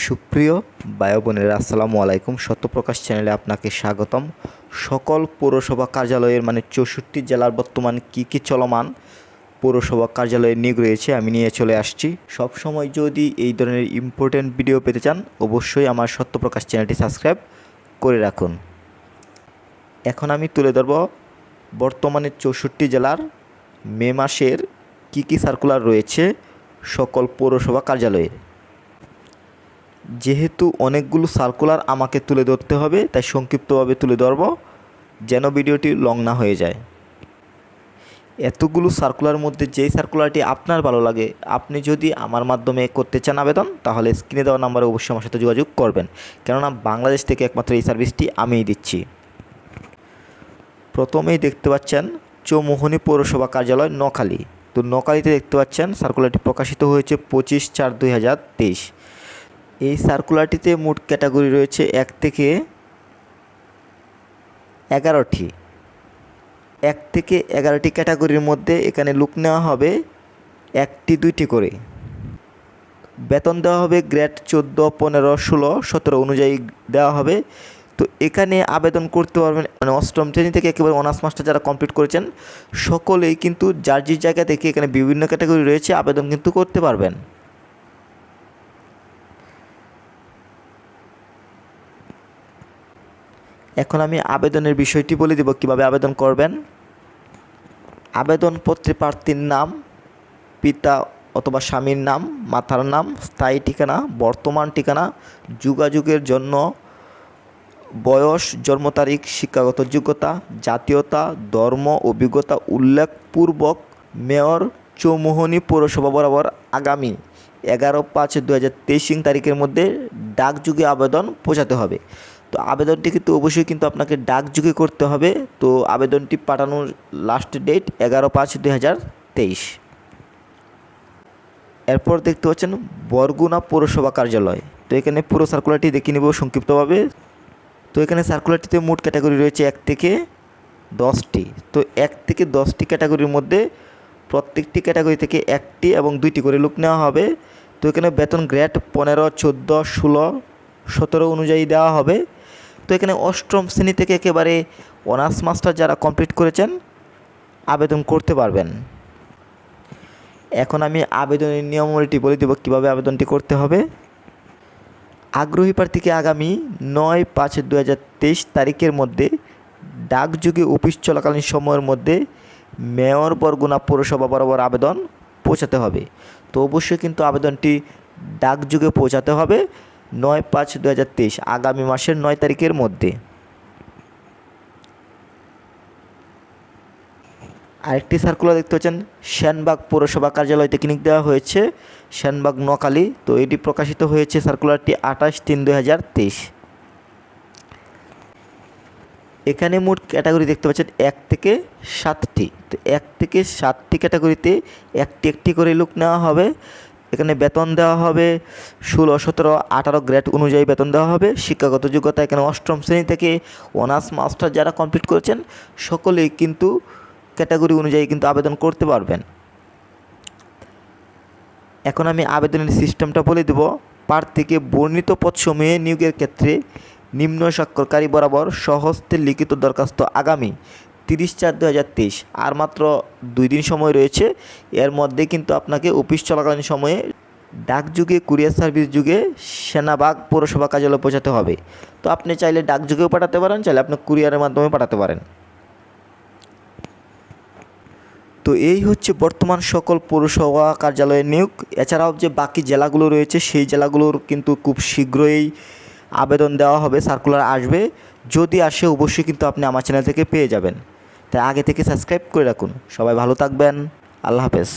সুপ্রিয় বায়ু বোনেরা, আসসালামু আলাইকুম। সত্যপ্রকাশ চ্যানেলে আপনাকে স্বাগতম। সকল পৌরসভা কার্যালয়ের মানে চৌষট্টি জেলার বর্তমান কী কী চলমান পৌরসভা কার্যালয়ে নিয়োগ রয়েছে, আমি নিয়ে চলে আসছি। সব সময় যদি এই ধরনের ইম্পর্টেন্ট ভিডিও পেতে চান, অবশ্যই আমার সত্যপ্রকাশ চ্যানেলটি সাবস্ক্রাইব করে রাখুন। এখন আমি তুলে ধরব বর্তমানে চৌষট্টি জেলার মে মাসের কী কী সার্কুলার রয়েছে সকল পৌরসভা কার্যালয়ে। যেহেতু অনেকগুলো সার্কুলার আমাকে তুলে ধরতে হবে, তাই সংক্ষিপ্তভাবে তুলে ধরব, যেন ভিডিওটি লং না হয়ে যায়। এতগুলো সার্কুলার মধ্যে যেই সার্কুলারটি আপনার ভালো লাগে, আপনি যদি আমার মাধ্যমে করতে চান আবেদন, তাহলে স্ক্রিনে দেওয়া নাম্বারে অবশ্যই আমার সাথে যোগাযোগ করবেন। কেননা বাংলাদেশ থেকে একমাত্র এই সার্ভিসটি আমিই দিচ্ছি। প্রথমেই দেখতে পাচ্ছেন চৌমোহনী পৌরসভা কার্যালয় নখালি তো নখালিতে দেখতে পাচ্ছেন সার্কুলারটি প্রকাশিত হয়েছে পঁচিশ চার দুই হাজার তেইশ। এই সার্কুলারটিতে মোট ক্যাটাগরি রয়েছে এক থেকে এগারোটি। এক থেকে এগারোটি ক্যাটাগরির মধ্যে এখানে লুক নেওয়া হবে একটি, দুইটি করে। বেতন দেওয়া হবে গ্রেড চোদ্দ, পনেরো, ষোলো, সতেরো অনুযায়ী দেওয়া হবে। তো এখানে আবেদন করতে পারবেন মানে অষ্টম শ্রেণি থেকে একেবারে অনার্স মাস্টার যারা কমপ্লিট করেছেন, সকলেই কিন্তু যার যে জায়গা থেকে এখানে বিভিন্ন ক্যাটাগরি রয়েছে, আবেদন কিন্তু করতে পারবেন। এখন আমি আবেদনের বিষয়টি বলে দেব, কীভাবে আবেদন করবেন। আবেদনপত্রে প্রার্থীর নাম, পিতা অথবা স্বামীর নাম, মাতার নাম, স্থায়ী ঠিকানা, বর্তমান ঠিকানা, যোগাযোগের জন্য, বয়স, জন্ম তারিখ, শিক্ষাগত যোগ্যতা, জাতীয়তা, ধর্ম, অভিজ্ঞতা উল্লেখপূর্বক মেয়র চৌমোহনী পৌরসভা বরাবর আগামী এগারো পাঁচ দু হাজার তেইশ তারিখের মধ্যে ডাকযুগে আবেদন পৌঁছাতে হবে। তো আবেদনটি কিন্তু অবশ্যই কিন্তু আপনাকে ডাকযুগে করতে হবে। তো আবেদনটি পাঠানোর লাস্ট ডেট এগারো পাঁচ দুই হাজার তেইশ। এরপর দেখতে পাচ্ছেন বরগুনা পৌরসভা কার্যালয়। তো এখানে পুরো সার্কুলারটি দেখে নেব সংক্ষিপ্তভাবে। তো এখানে সার্কুলারটিতে মোট ক্যাটাগরি রয়েছে এক থেকে দশটি। তো এক থেকে দশটি ক্যাটাগরির মধ্যে প্রত্যেকটি ক্যাটাগরি থেকে একটি এবং দুইটি করে লুক নেওয়া হবে। তো এখানে বেতন গ্রেড পনেরো, চোদ্দ, ষোলো, সতেরো অনুযায়ী দেওয়া হবে। এখানে অষ্টম শ্রেণি থেকে একেবারে অনার্স মাস্টার যারা কমপ্লিট করেছেন, আবেদন করতে পারবেন। এখন আমি আবেদনের নিয়মাবলীটি বলে দেবো কীভাবে আবেদনটি করতে হবে। আগ্রহী প্রার্থীকে আগামী নয় পাঁচ দু তারিখের মধ্যে ডাকযোগে অফিস চলাকালীন সময়ের মধ্যে মেয়র বরগুনা পৌরসভা বরাবর আবেদন পৌঁছাতে হবে। তো অবশ্যই কিন্তু আবেদনটি ডাকযোগে পৌঁছাতে হবে। নয় পাঁচ দু আগামী মাসের নয় তারিখের মধ্যে। আরেকটি সার্কুলার দেখতে পাচ্ছেন শ্যানবাগ পৌরসভা কার্যালয় থেকে নিক দেওয়া হয়েছে শ্যানবাগ নকালি তো এটি প্রকাশিত হয়েছে সার্কুলারটি আঠাশ তিন তেইশ। এখানে মোট ক্যাটাগরি দেখতে পাচ্ছেন, এক থেকে সাতটি। তো এক থেকে সাতটি ক্যাটাগরিতে একটি একটি করে লুক নেওয়া হবে। এখানে বেতন দেওয়া হবে ষোলো, সতেরো, আঠারো গ্রেড অনুযায়ী বেতন দেওয়া হবে। শিক্ষাগত যোগ্যতা এখানে অষ্টম শ্রেণি থেকে অনার্স, মাস্টার যারা কমপ্লিট করেছেন, সকলেই কিন্তু ক্যাটাগরি অনুযায়ী কিন্তু আবেদন করতে পারবেন। এখন আমি আবেদনের সিস্টেমটা বলে দেব। প্রার্থীকে বর্ণিত পদসমূহে নিয়োগের ক্ষেত্রে নিম্ন স্বাক্ষরকারী বরাবর সহস্তে লিখিত দরখাস্ত আগামী তিরিশ চার দু হাজার তেইশ। আর মাত্র দুই দিন সময় রয়েছে। এর মধ্যে কিন্তু আপনাকে অফিস চলাকালীন সময়ে ডাকযুগে, কুরিয়ার সার্ভিস যুগে সেনাবাগ পৌরসভা কার্যালয় পৌঁছাতে হবে। তো আপনি চাইলে ডাকযুগেও পাঠাতে পারেন, চাইলে আপনি কুরিয়ারের মাধ্যমে পাঠাতে পারেন। তো এই হচ্ছে বর্তমান সকল পৌরসভা কার্যালয়ের নিয়োগ। এছাড়াও যে বাকি জেলাগুলো রয়েছে, সেই জেলাগুলোর কিন্তু খুব শীঘ্রই আবেদন দেওয়া হবে, সার্কুলার আসবে। যদি আসে, অবশ্যই কিন্তু আপনি আমার চ্যানেল থেকে পেয়ে যাবেন। তাই আগে থেকে সাবস্ক্রাইব করে রাখুন। সবাই ভালো থাকবেন। আল্লাহ হাফেজ।